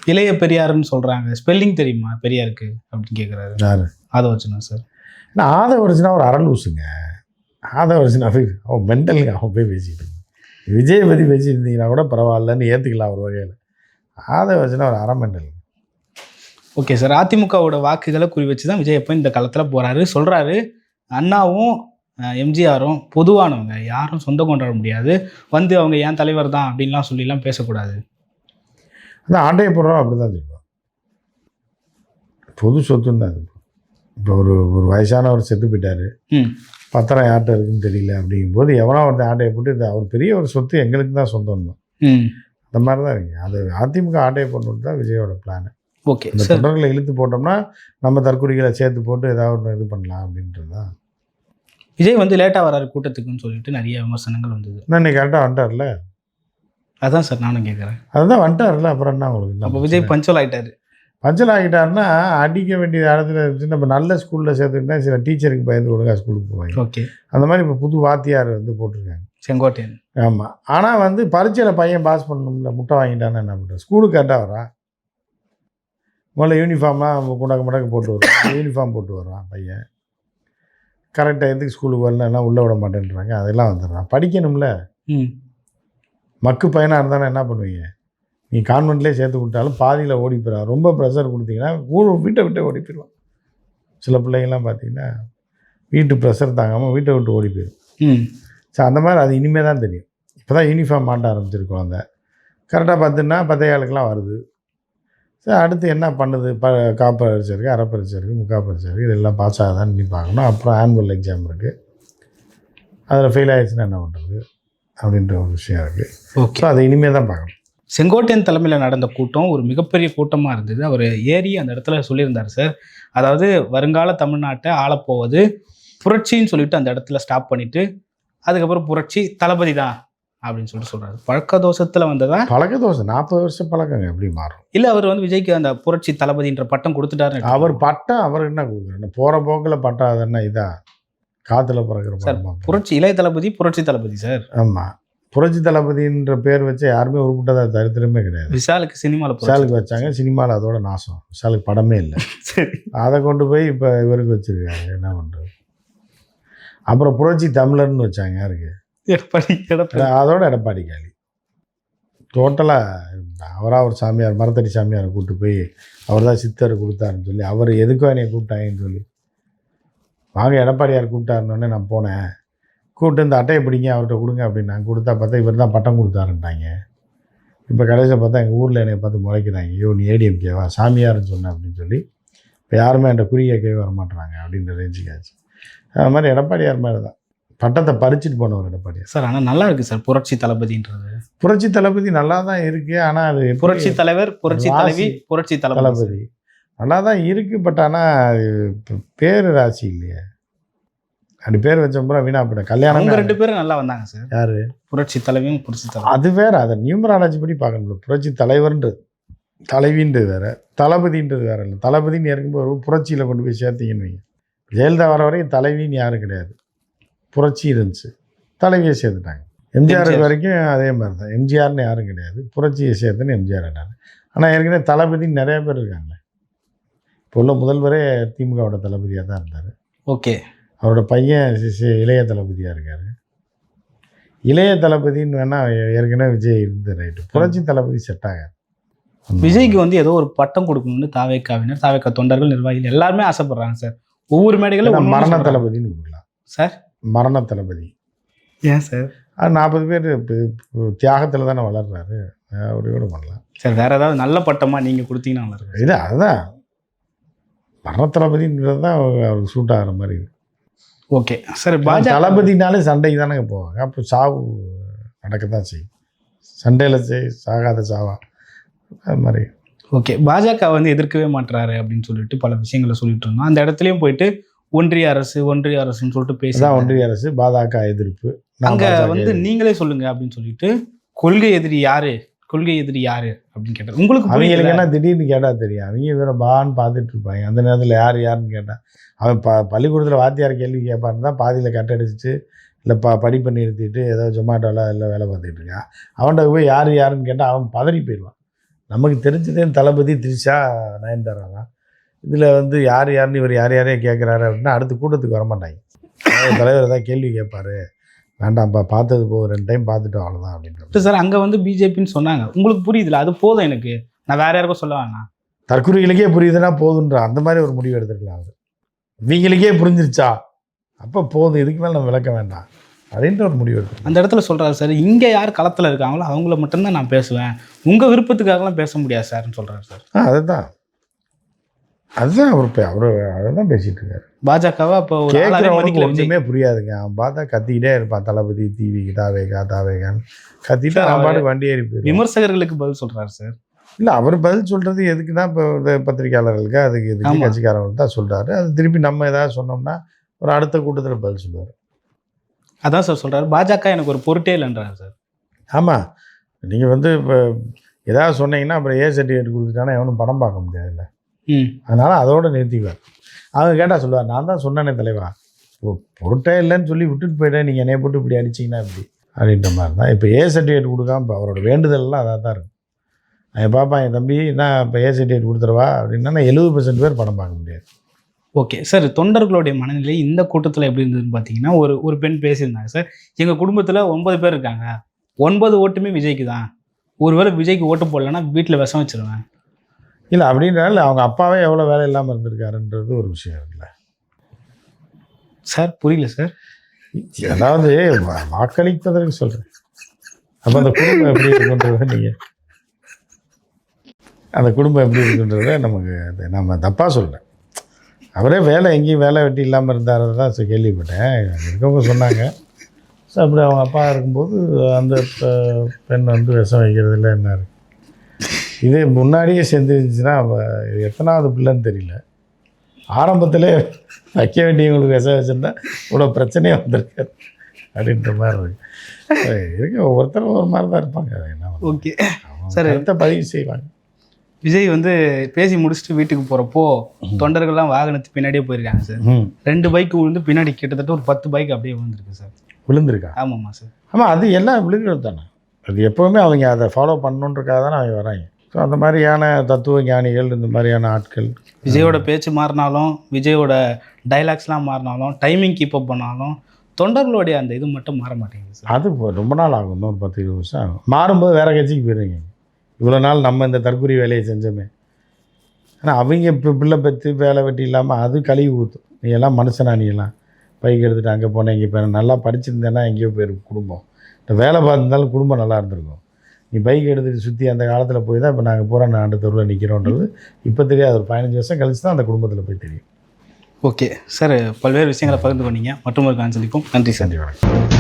இளைய பெரியாருன்னு சொல்கிறாங்க ஸ்பெல்லிங் தெரியுமா? பெரியாருக்கு அப்படின்னு கேட்குறாரு யார்? ஆதவர்ஜனா சார். ஏன்னா ஆதவர்ஜனா ஒரு அரலூசுங்க ஆதவர்ஜனா போய் அவன் மெண்டலுங்க அவன் போய் பேசிட்டு. விஜயை பற்றி பேசியிருந்தீங்கன்னா கூட பரவாயில்லன்னு ஏற்றுக்கலாம் ஒரு வகையில். ஆதவர்ஜனா ஒரு அரை மெண்டல் ஓகே சார். அதிமுகவோட வாக்குகளை குறி வச்சு தான் விஜய் எப்போ இந்த களத்தில் போகிறாரு சொல்கிறாரு அண்ணாவும் எம்ஜிஆரும் பொதுவானவங்க. யாரும் சொந்தம் கொண்டாட முடியாது. வந்து அவங்க ஏன் தலைவர் தான் அப்படின்லாம் சொல்லிலாம் பேசக்கூடாது. அந்த ஆண்டையை போடுறோம் அப்படி தான் சொல்லுவோம் பொது சொத்துன்னு தான் இப்போ ஒரு ஒரு வயசானவர் செத்து போயிட்டாரு. பத்திரம் யார்கிட்ட இருக்குன்னு தெரியல அப்படிங்கும்போது எவனோ ஒருத்தன் ஆட்டையை போட்டு இது அவர் பெரிய ஒரு சொத்து எங்களுக்கு தான் சொந்தம் தான். அந்த மாதிரி தான் இருக்கு. அது அதிமுக ஆட்டையை போடணுன்னு தான் விஜயோட பிளான் ஓகே. இந்த தொடர்களை இழுத்து போட்டோம்னா நம்ம தற்கொலைகளை சேர்த்து போட்டு ஏதாவது ஒன்று இது பண்ணலாம் அப்படின்றது தான். விஜய் வந்து லேட்டாக வராரு கூட்டத்துக்குன்னு சொல்லிட்டு நிறைய விமர்சனங்கள் வந்தது. இன்னைக்கு கரெக்டாக வந்துட்டார்ல? அதான் சார் நானும் கேட்குறேன் அதுதான் வந்துட்டார்ல அப்புறம் என்ன உங்களுக்கு? அப்போ விஜய் பஞ்சல் ஆயிட்டாரு. பஞ்சல் ஆகிட்டாருன்னா அடிக்க வேண்டிய இடத்துல இருந்துச்சு நம்ம நல்ல ஸ்கூலில் சேர்த்துக்கிட்டா சில டீச்சருக்கு பயந்து ஒழுங்கா ஸ்கூலுக்கு போவாங்க. ஓகே அந்த மாதிரி இப்போ புது வாத்தியார் வந்து போட்டிருக்காங்க. செங்கோட்டையன். ஆமாம் ஆனால் வந்து பரீட்சையில் பையன் பாஸ் பண்ணணும்ல முட்டை வாங்கிட்டான்னா என்ன பண்ணுறது ஸ்கூலுக்கு கரெக்டாக வரான் முதல்ல யூனிஃபார்மாக குண்டக்க முடக்க போட்டு வருவான். யூனிஃபார்ம் போட்டு வருவான் பையன். கரெக்டாக எதுக்கு ஸ்கூலுக்கு வரலன்னா உள்ளே விட மாட்டேன்றாங்க. அதெல்லாம் வந்துடுறான். படிக்கணும்ல. ம். மக்கு பையனாக இருந்தானே என்ன பண்ணுவீங்க? நீ கான்வென்ட்லேயே சேர்த்து விட்டாலும் பாதியில் ஓடி போயிடுவான் ரொம்ப ப்ரெஷர் கொடுத்தீங்கன்னா ஊர் வீட்டை விட்டே ஓடி போயிடுவான் சில பிள்ளைங்கள்லாம் பார்த்தீங்கன்னா வீட்டு ப்ரெஷர் தாங்காமல் வீட்டை விட்டு ஓடி போயிடும் ம். ஸோ அந்த மாதிரி அது இனிமேல் தான் தெரியும். இப்போ தான் யூனிஃபார்ம் மாட்ட ஆரம்பிச்சிருக்கு குழந்த கரெக்டாக பார்த்துன்னா பத்தையாளுக்கெலாம் வருது. சரி அடுத்து என்ன பண்ணுது? ப காப்பு பரீட்சை இருக்குது அரை பரீட்சை இருக்குது முக்கா பரீட்சை இருக்குது இதெல்லாம் பாஸ் ஆகுதான்னு நீ பார்க்கணும். அப்புறம் ஆனுவல் எக்ஸாம் இருக்குது அதில் ஃபெயில் ஆயிடுச்சுன்னா என்ன பண்ணுறது அப்படின்ற ஒரு விஷயம் இருக்குது ஸோ அதை இனிமேல் தான் பார்க்கணும். செங்கோட்டையன் தலைமையில் நடந்த கூட்டம் ஒரு மிகப்பெரிய கூட்டமாக இருந்தது. அவர் ஏறி அந்த இடத்துல சொல்லியிருந்தார் சார் அதாவது வருங்கால தமிழ்நாட்டை ஆளப்போவது புரட்சின்னு சொல்லிட்டு அந்த இடத்துல ஸ்டாப் பண்ணிட்டு அதுக்கப்புறம் புரட்சி தளபதி தான் அப்படின்னு சொல்லிட்டு சொல்றாரு. பழக்க தோஷத்துல வந்ததா? பழக்க தோசை நாற்பது வருஷம் பழக்கங்க எப்படி மாறும்? இல்ல அவர் வந்து விஜய்க்கு அந்த புரட்சி தளபதின்ற பட்டம் கொடுத்துட்டாரு அவர் பட்டம் அவர் என்ன கொடுக்குறாரு? போகிற போக்கில் பட்டம் அது என்ன இதா? சார் படமா? புரட்சி இளைய தளபதி புரட்சி தளபதி சார். ஆமாம் புரட்சி தளபதின்ற பேர் வச்சு யாருமே உருப்பிட்டதா சரித்திரமே கிடையாது. விஷாலுக்கு புரட்சி விஷாலுக்கு வச்சாங்க சினிமாவில் அதோட நாசம். விஷாலுக்கு படமே இல்லை. சரி. அதை கொண்டு போய் இப்போ இவருக்கு வச்சிருக்காங்க. என்ன பண்ணுறது அப்புறம் புரட்சி தமிழர்னு வச்சாங்க யாருக்கு? எடப்பாடி எடப்பாடி. அதோட எடப்பாடி காலி டோட்டலாக அவராக ஒரு சாமியார் மரத்தடி சாமியாரை கூப்பிட்டு போய் அவர் தான் சித்தர் கொடுத்தாருன்னு சொல்லி அவர் எதுக்கோ என்னை கூப்பிட்டாங்கன்னு சொல்லி. வாங்க எடப்பாடியார் கூப்பிட்டாருன்னொடனே நான் போனேன். கூப்பிட்டு இந்த அட்டையை பிடிங்க அவர்கிட்ட கொடுங்க அப்படின்னாங்க கொடுத்தா பார்த்தா இவர் தான் பட்டம் கொடுத்தாருன்ட்டாங்க இப்போ கடைசியில் பார்த்தா எங்கள் ஊரில் என்னை பார்த்து முறைக்கிறாங்க. ஐயோ நீ ஏடிஎம்கேவா சாமியார்னு சொன்னேன் அப்படின்னு சொல்லி இப்போ யாருமே என்கிட்ட குறி கேட்கவே வர மாட்றாங்க அப்படின்ற ரேஞ்சுக்கு ஆச்சு அது மாதிரி எடப்பாடியார் மாதிரி தான் பட்டத்தை பறிச்சுட்டு போனவர் எடப்பாடியார். சார் ஆனா நல்லா இருக்கு சார் புரட்சி தளபதின்றது. புரட்சி தளபதி நல்லா தான் இருக்கு ஆனால் அது புரட்சி தலைவர் புரட்சி. தலைவி புரட்சி தளபதி. நல்லா தான் இருக்கு பட் ஆனால் பேர் ராசி இல்லையே. அப்படி பேர் வச்சோம்னா வீணா போயிடும். கல்யாணம் ரெண்டு பேரும் நல்லா வந்தாங்க சார். யாரு? புரட்சி தலைவியும் புரட்சி தலைவர் அது வேற அதை நியூமராலஜி படி பார்க்கணும் புரட்சி தலைவர்ன்றது. தலைவின்றது வேற தளபதின்றது வேற இல்லை. தளபதின்னு இருக்கும்போது ஒரு புரட்சியில் கொண்டு போய் சேர்த்தீங்கன்னு வைங்க. ஜெயலலிதா வர வரையும் தலைவின்னு யாரும் கிடையாது. புரட்சி இருந்துச்சு. தலைவியை சேர்த்துட்டாங்க. எம்ஜிஆர் எம்ஜிஆர். வரைக்கும் அதே மாதிரி தான் எம்ஜிஆர்னு யாரும் கிடையாது. புரட்சியை சேர்த்துன்னு எம்ஜிஆர் ஆனார் ஆனால் ஏற்கனவே தளபதின்னு நிறைய பேர் இருக்காங்களே. இப்போ உள்ள முதல்வரே திமுகவோட தளபதியாக தான் இருந்தார். ஓகே. அவரோட பையன் இளைய தளபதியாக இருக்கார். இளைய தளபதின்னு வேணால் ஏற்கனவே விஜய் இருந்த ரைட்டு. புரட்சி தளபதி செட் ஆகாது. விஜய்க்கு வந்து ஏதோ ஒரு பட்டம் கொடுக்கணும்னு தாவேக்காவினர் தாவேக்கா தொண்டர்கள் நிர்வாகிகள் எல்லாருமே ஆசைப்படுறாங்க சார். ஒவ்வொரு மேடைகளும் மரண. தளபதின்னு கொடுக்கலாம். சார்? மரண தளபதி. ஏன் சார்? அது நாற்பது பேர் தியாகத்தில் தானே வளர்றாரு. கூட பண்ணலாம். சார் வேற ஏதாவது நல்ல பட்டமா நீங்க கொடுத்தீங்கன்னா நல்லா இருக்கும். இது அதுதான் மரண தளபதின்றது தான் அவருக்கு சூட் ஆகிற மாதிரி இருக்கு. ஓகே. சார் பாஜக தளபதினாலே சண்டைக்கு தானேங்க போவாங்க. அப்போ சாவு நடக்க தான் செய்யும். சண்டையில் செய் சாகாத சாவா. அது மாதிரி. ஓகே. பாஜக வந்து எதிர்க்கவே மாட்றாரு அப்படின்னு சொல்லிட்டு பல விஷயங்களை சொல்லிட்டு இருந்தோம் அந்த இடத்துலயும் போயிட்டு ஒன்றிய அரசு ஒன்றிய அரசுன்னு சொல்லிட்டு பேசி இதுதான் ஒன்றிய அரசு பாஜக எதிர்ப்பு அங்க வந்து நீங்களே சொல்லுங்க அப்படின்னு சொல்லிட்டு கொள்கை எதிரி யாரு? கொள்கை எதிரி யாரு அப்படின்னு கேட்டார் உங்களுக்கு அவங்களுக்கு என்ன திடீர்னு கேட்டால் தெரியும். அவங்க வேற பான்னு பார்த்துட்டு இருப்பாங்க. அந்த நேரத்தில் யார் யாருன்னு கேட்டால் அவன் ப பள்ளிக்கூடத்தில் வாத்தியார் கேள்வி கேட்பான்னு தான் பாதியில் கட் அடிச்சுட்டு இல்லை ப படிப்பை நிறுத்திட்டு ஏதோ ஜொமாட்டோவில் எல்லாம் வேலை பார்த்துட்டு இருக்கான் அவன்கிட்ட போய் யார் யாருன்னு கேட்டால் அவன் பதறி போயிடுவான். நமக்கு தெரிஞ்சதே தளபதி திரிஷா நயன்தாரா தான் இதில் வந்து யார் யாருன்னு இவர் யார் யாரையே கேட்குறாரு அப்படின்னா அடுத்த கூட்டத்துக்கு வர மாட்டாங்க தலைவர் தான் கேள்வி கேட்பாரு. வேண்டாம்ப்பா பார்த்தது போதும் ரெண்டு டைம் பார்த்துட்டோம் அவ்வளோதான் அப்படின்ற சார் அங்க வந்து பிஜேபின்னு சொன்னாங்க. உங்களுக்கு புரியுதுல அது போதும் எனக்கு. நான் வேற யாருக்கும் சொல்ல வேணாம் தற்குறிகளுக்கே புரியுதுன்னா போதுன்ற அந்த மாதிரி ஒரு முடிவு எடுத்துருக்கலாம் அவர் இவங்களுக்கே புரிஞ்சிருச்சா? அப்போ போதும் இதுக்கு மேலே நம்ம விளக்க வேண்டாம். அப்படின்ற ஒரு முடிவு எடுத்துருக்கலாம். அந்த இடத்துல சொல்றாரு சார் இங்க யார் களத்துல இருக்காங்களோ அவங்கள மட்டும்தான் நான் பேசுவேன். உங்க விருப்பத்துக்காகலாம் பேச முடியாது சார்னு சொல்றாரு சார். அதுதான். அதுதான் அவர் அவர் அதை தான் பேசிட்டு இருக்காரு. பாஜகவா இப்போ கேட்குறவனுக்கு ஒன்றுமே புரியாதுங்க. அவன் பார்த்தா கத்திக்கிட்டே இருப்பான். தளபதி டிவி தாவேகா தாவேகான்னு கத்திட்டு அவன் பாட்டுக்கு வண்டி ஏறி போயிடுவான். விமர்சகர்களுக்கு பதில் சொல்றாரு சார். இல்லை அவர் பதில் சொல்கிறது எதுக்கு தான் இப்போ இந்த பத்திரிக்கையாளர்களுக்கு அதுக்கு எதுக்கு. கட்சிக்காரங்களுக்கு தான் சொல்கிறாரு அது திருப்பி நம்ம ஏதாவது சொன்னோம்னா ஒரு அடுத்த கூட்டத்தில் பதில் சொல்லுவார். அதான் சார் சொல்றாரு. பாஜக எனக்கு ஒரு பொருட்டே இல்லைன்றாரு சார். ஆமாம் நீங்கள் வந்து இப்போ ஏதாவது சொன்னீங்கன்னா அப்புறம் ஏ சர்டிஃபிகேட் கொடுத்துட்டானா எவனும் படம் பார்க்க முடியாதுல்ல. அதனால் அதோட நிறுத்திக்குவார். அவங்க கேட்டால் சொல்லுவார் நான் தான் சொன்னேனே தலைவா பொ- பொருட்டே இல்லைன்னு சொல்லி விட்டுட்டு போயிட்டேன். நீங்கள் என்னைய போட்டு இப்படி அடிச்சிங்கன்னா இப்படி அப்படின்ற மாதிரி தான். இப்போ ஏ சர்டிஃபிகேட் கொடுக்காம இப்போ அவரோட வேண்டுதல்லாம் அதாக தான் இருக்கும் அவன் பாப்பா என் தம்பி நான் இப்போ ஏ சர்டிஃபிகேட் கொடுத்துருவா அப்படின்னா எழுபது பர்சன்ட் பேர் படம் பார்க்க முடியாது. ஓகே. சார் தொண்டர்களுடைய மனநிலை இந்த கூட்டத்தில் எப்படி இருந்ததுன்னு பார்த்தீங்கன்னா ஒரு ஒரு பெண் பேசியிருந்தாங்க. சார் எங்கள் குடும்பத்தில் ஒன்பது பேர் இருக்காங்க. ஒன்பது ஓட்டுமே விஜய்க்கு தான். ஒருவேளை விஜய்க்கு ஓட்டு போடலன்னா வீட்டில் விஷம் வச்சிருவேன். இல்லை அப்படின்றால அவங்க அப்பாவே எவ்வளோ வேலை இல்லாமல் இருந்திருக்காருன்றது ஒரு விஷயம் இருக்குல்ல. சார் புரியல சார். அதாவது வாக்களிப்பதற்கு சொல்கிறேன் அப்போ அந்த குடும்பம் எப்படி இருக்குன்றத நீங்கள் அந்த குடும்பம் எப்படி இருக்குன்றத நமக்கு அது நம்ம தப்பாக சொல்கிறேன் அவரே வேலை எங்கேயும் வேலை வெட்டி இல்லாமல் இருந்தார் தான் கேள்விப்பட்டேன். இருக்கவங்க சொன்னாங்க. ஸோ அப்படி அவங்க அப்பா இருக்கும்போது அந்த பெண் வந்து விஷம் வைக்கிறதுல என்ன இருக்கு? இது முன்னாடியே செஞ்சிருந்துச்சுன்னா எத்தனாவது பிள்ளைன்னு தெரியல. ஆரம்பத்திலே வைக்க வேண்டியவங்களுக்கு விஷம் வச்சுருந்தா இவ்வளோ பிரச்சனையே வந்திருக்காது அப்படின்ற மாதிரி இருக்கு. இருக்கு. ஒவ்வொருத்தரும் ஒரு மாதிரி தான் இருப்பாங்க என்ன? ஓகே. சரி. கருத்தை பதிவு செய்வாங்க. விஜய் வந்து பேசி முடிச்சுட்டு வீட்டுக்கு போகிறப்போ தொண்டர்கள்லாம் வாகனத்து பின்னாடியே போயிருக்காங்க சார். ம் ரெண்டு பைக் விழுந்து பின்னாடி கிட்டத்தட்ட ஒரு பத்து பைக் அப்படியே விழுந்திருக்கு சார். விழுந்திருக்கா? ஆமாம்மா சார். ஆமாம் அது எல்லாம் விழுகிறது தானே. அது எப்போவுமே அவங்க அதை ஃபாலோ பண்ணணுன்றக்காக தானே அவங்க வராங்க. ஸோ அந்த மாதிரியான தத்துவ ஞானிகள் இந்த மாதிரியான ஆட்கள். விஜயோட பேச்சு மாறினாலும் விஜயோட டைலாக்ஸ்லாம் மாறினாலும் டைமிங் கீப் அப் பண்ணாலும் தொண்டர்களுடைய அந்த இது மட்டும் மாற மாட்டேங்குது சார். அது இப்போ ரொம்ப நாள் ஆகும் ஒரு பத்து இருபது வருஷம் ஆகும். மாறும்போது வேறு கட்சிக்கு போயிடுவீங்க இவ்வளோ நாள் நம்ம இந்த தற்கொலை வேலையை செஞ்சோமே. ஆனால் அவங்க இப்போ பிள்ளை பெற்று வேலை வெட்டி இல்லாமல் அது கழுவி ஊற்றும் நீ எல்லாம் மனுஷனா நீ எல்லாம். பைக் எடுத்துகிட்டு அங்கே போனேன் இங்கே போனேன். நல்லா படிச்சிருந்தேன்னா எங்கேயோ போயிருக்கும் குடும்பம். இந்த வேலை பார்த்துருந்தாலும் குடும்பம் நல்லா இருந்திருக்கும். நீ பைக் எடுத்துகிட்டு சுற்றி அந்த காலத்தில் போய் தான் இப்போ நாங்கள் பூரா நாண்டு தெருவில் நிற்கிறோன்றது இப்போ தெரியாது. ஒரு பதினஞ்சு வருஷம் கழிச்சு தான் அந்த குடும்பத்தில் போய் தெரியும். ஓகே. சார் பல்வேறு விஷயங்களை பகிர்ந்து கொண்டீங்க. மற்றும் ஒரு கான்சலிக்கும் நன்றி சார். நன்றி வணக்கம்.